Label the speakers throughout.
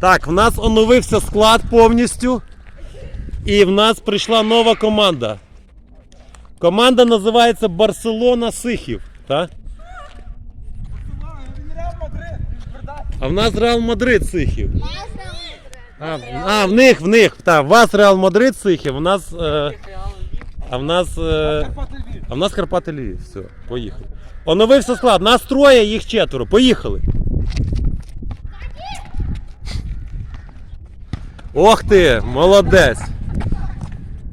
Speaker 1: Так, в нас оновився склад повністю. І в нас прийшла нова команда. Команда називається Барселона Сихів. Так? А в нас Реал Мадрид Сихів. А, в- а в них, в них. Так, у вас Реал Мадрид Сихів, у нас. Е, а в нас. Е, а в нас Карпати Львів. Все, поїхали. Оновився склад. Нас троє, їх четверо. Поїхали. Ох ти, молодець.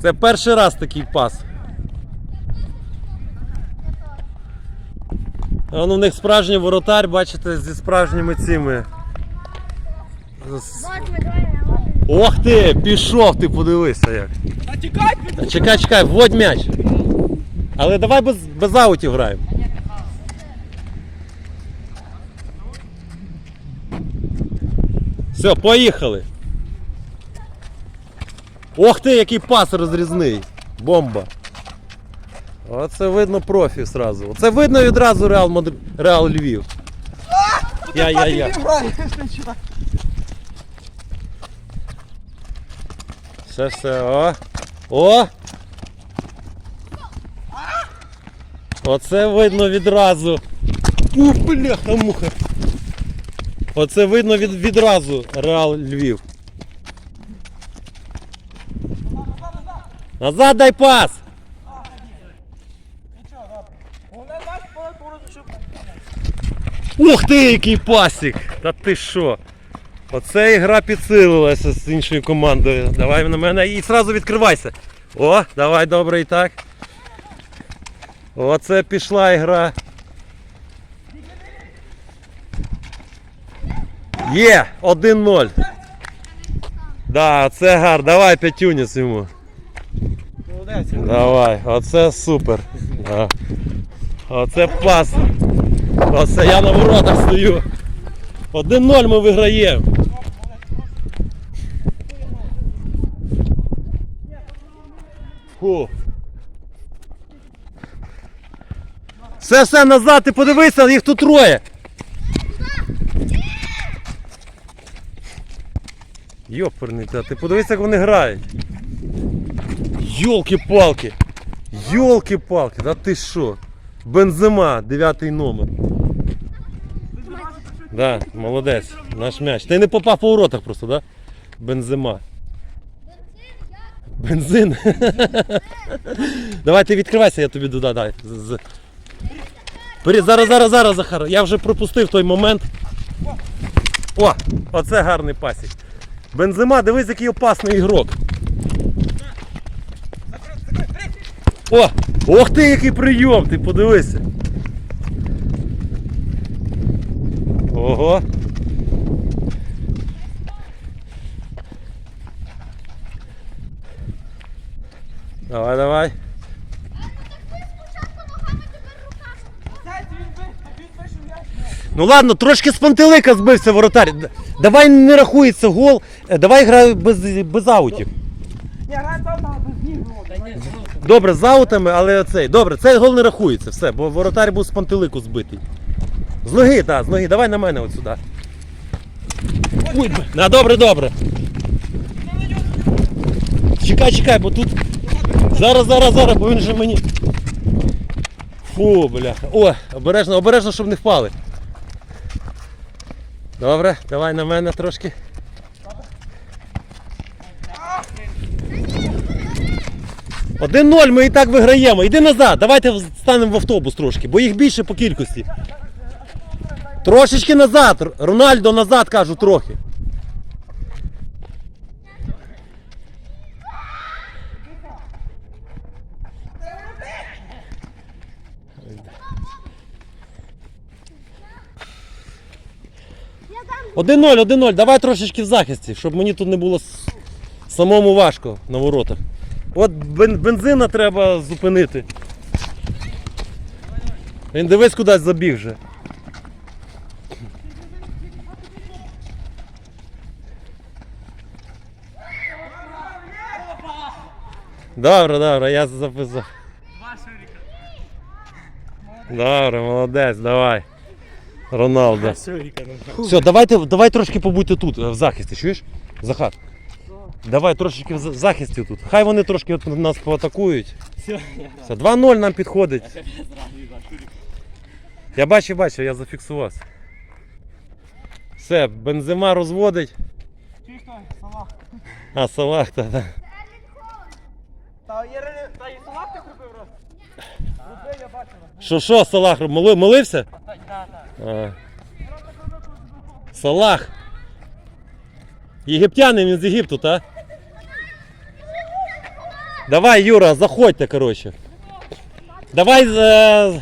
Speaker 1: Це перший раз такий пас. А ну, в них справжній воротар, бачите, зі справжніми цими. Ох ти, пішов ти, подивися як.
Speaker 2: Та
Speaker 1: Чекай, чекай, вводь м'яч. Але давай без, без аутів граємо. Все, поїхали. Ох ти, який пас розрізний. Бомба. Оце видно профі зразу. Оце видно відразу Реал, Мадр... Реал Львів. Я-я-я.
Speaker 2: Львів грає.
Speaker 1: Все, все, о. О! Оце видно відразу. Ух, бляха муха. Оце видно від, відразу Реал Львів. Назад дай пас! Ух ти, який пасік! Та ти що? Оце ігра підсилилася з іншою командою. Давай на мене і одразу відкривайся. О, давай добре і так. Оце пішла ігра. Є! 1-0. Да, це гар. Давай п'ятюніс йому.
Speaker 2: Молодець.
Speaker 1: Давай, оце супер. Оце пас. Оце я на воротах стою. 1-0 ми виграємо. Фу. Все, все, назад, ти подивися, їх тут троє. Йоперний, та ти подивися, як вони грають. Йолки-палки! Йолки-палки, да ти що? Бензима, дев'ятий номер. Да, молодець, наш м'яч. Ти не попав по воротах просто, да? Бензима. Бензин. Давай ти відкривайся, я тобі туди дай. Зараз, зараз, зараз, Захар. Я вже пропустив той момент. О, оце гарний пасік. Бензима, дивись, який опасний ігрок. О! Ох ти, який прийом! Ти подивися. Ого. Давай, давай. Ну ладно, трошки з пантелика збився воротар. Давай не рахується гол. Е, Давай грай без, без аутів.
Speaker 2: Ні, грає там, без ніг було.
Speaker 1: Добре, з аутами, але цей. Добре, цей гол не рахується, все, бо воротар був з пантелику збитий. З ноги, так, з ноги. Давай на мене от сюди. Ой, на, добре, добре. Чекай, чекай, бо тут. Зараз, зараз, зараз, бо він же мені. Фу, бляха. О, обережно, обережно, щоб не впали. Добре, давай на мене трошки. Один ноль, ми і так виграємо. Іди назад, давайте станемо в автобус трошки, бо їх більше по кількості. Трошечки назад. Рональдо назад кажу трохи. Один ноль, один ноль. Давай трошечки в захисті, щоб мені тут не було самому важко на воротах. От бензина треба зупинити. Він дивись кудись забіг вже. Добре, добре, я записав. Добре, молодець, давай. Роналдо.
Speaker 3: Все,
Speaker 1: давайте, давай трошки побудьте тут, в захисті, чуєш? Захар. Давай трошки в захисті тут. Хай вони трошки от нас поатакують.
Speaker 3: Все,
Speaker 1: Все, 2-0 нам підходить. Я бачу, бачу, я зафіксувався. Все, бензима розводить.
Speaker 2: Той, Салах?
Speaker 1: А, салах, та, та.
Speaker 2: Та є та і Салах так робив раз. Я бачив.
Speaker 1: Що, що, салах, моли, молився?
Speaker 2: Так, так, так.
Speaker 1: А. Салах. Єгиптянин він з Єгипту, та? Давай, Юра, заходьте, коротше. Давай. Е...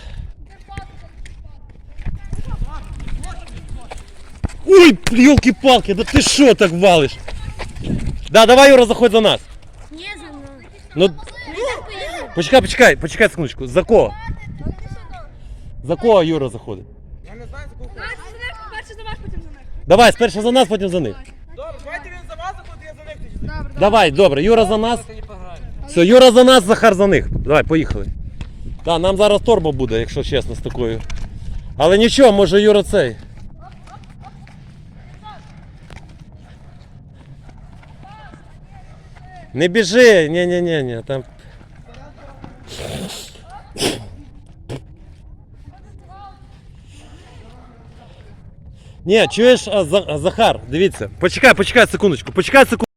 Speaker 1: Ой, елки-палки, да ти що так валиш? Да, давай, Юра, заходь за нас.
Speaker 4: Ні, за мною.
Speaker 1: Ну, почекай, почекай, почекай секундочку. За кого? За кого Юра заходить?
Speaker 2: Я не знаю, за кого.
Speaker 4: Перше за вас, потім за них.
Speaker 1: Давай, спершу за нас, потім за них.
Speaker 2: Добре, давайте він за вас заходить, я за них.
Speaker 4: Добре,
Speaker 1: Давай, добре, Юра за нас.
Speaker 2: Сьогодні пограємо.
Speaker 1: Все, Юра за нас, Захар за них. Давай, поїхали. Так, нам зараз торба буде, якщо чесно, з такою. Але нічого, може Юра цей. Не біжи, ні, ні, ні, ні, там. Ні, чуєш, а, За- Захар, дивіться. Почекай, почекай секундочку, почекай секундочку.